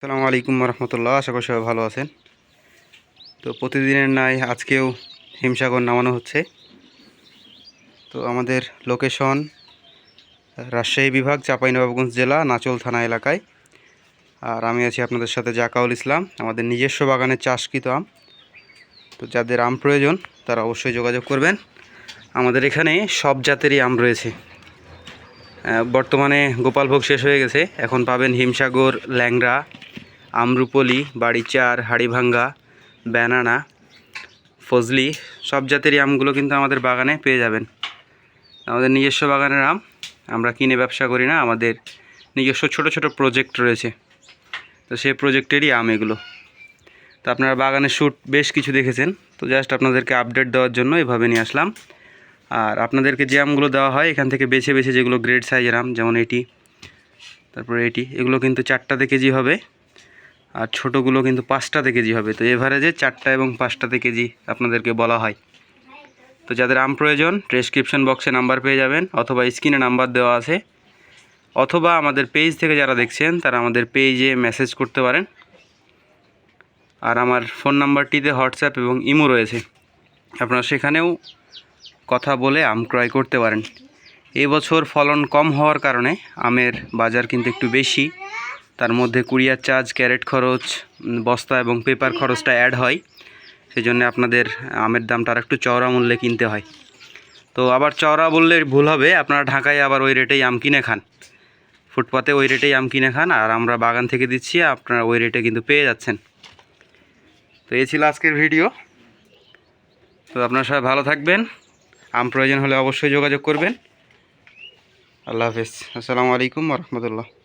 আসসালামু আলাইকুম রহমতুল্লাহ আশা করি সবাই ভালো আছেন। তো প্রতিদিনের নাই আজকেও হিমসাগর নামানো হচ্ছে। তো আমাদের লোকেশন রাজশাহী বিভাগ, চাঁপাইনবাবগঞ্জ জেলা, নাচল থানা এলাকায়। আর আমি আছি আপনাদের সাথে জাকাউল ইসলাম, আমাদের নিজস্ব বাগানের চাষকৃত আম। তো যাদের আম প্রয়োজন, তারা অবশ্যই যোগাযোগ করবেন। আমাদের এখানে সব জাতেরই আম রয়েছে। বর্তমানে গোপালভোগ শেষ হয়ে গেছে, এখন পাবেন হিমসাগর, ল্যাংড়া আমরুপলি, বাড়িচার, হাড়িভাঙ্গা, ব্যানানা, ফজলি, সব জাতেরই আমগুলো কিন্তু আমাদের বাগানে পেয়ে যাবেন। আমাদের নিজস্ব বাগানের আম, আমরা কিনে ব্যবসা করি না, আমাদের নিজস্ব ছোট ছোট প্রজেক্ট রয়েছে। তো সেই প্রজেক্টেরই আম এগুলো। তো আপনারা বাগানের শ্যুট বেশ কিছু দেখেছেন, তো জাস্ট আপনাদেরকে আপডেট দেওয়ার জন্য এভাবে নিয়ে আসলাম। আর আপনাদেরকে যে আমগুলো দেওয়া হয়, এখান থেকে বেছে বেছে যেগুলো গ্রেড সাইজের আম, যেমন এটি, তারপরে এটি, এগুলো কিন্তু চারটাতে কেজি হবে। আর ছোটোগুলো কিন্তু পাঁচটাতে কেজি হবে। তো এভারেজে চারটা এবং পাঁচটাতে কেজি আপনাদেরকে বলা হয়। তো যাদের আম প্রয়োজন ডেসক্রিপশন বক্সে নাম্বার পেয়ে যাবেন অথবা স্ক্রিনে নাম্বার দেওয়া আছে। অথবা আমাদের পেজ থেকে যারা দেখছেন, তারা আমাদের পেজে মেসেজ করতে পারেন। আর আমার ফোন নাম্বারটিতে হোয়াটসঅ্যাপ এবং ইমো রয়েছে। আপনারা সেখানেও কথা বলে আম ক্রয় করতে পারেন। এবছর ফলন কম হওয়ার কারণে আমের বাজার কিন্তু একটু বেশি। তার মধ্যে কুরিয়ার চার্জ, ক্যারেট খরচ বস্তা এবং পেপার খরচটা অ্যাড হয়। সেই জন্য আপনাদের আমের দামটা আর একটু চওড়া মূল্যে কিনতে হয়। তো আবার চওড়া বললে ভুল হবে, আপনারা ঢাকায় আবার ওই রেটেই আম কিনে খান। ফুটপাতে ওই রেটেই আম কিনে খান, আর আমরা বাগান থেকে দিচ্ছি, আপনারা ওই রেটে কিন্তু পেয়ে যাচ্ছেন। তো এই ছিল আজকের ভিডিও। তো আপনারা সবাই ভালো থাকবেন। আম প্রয়োজন হলে অবশ্যই যোগাযোগ করবেন। আল্লাহ হাফেজ। আসসালামু আলাইকুম রহমতুল্লাহ।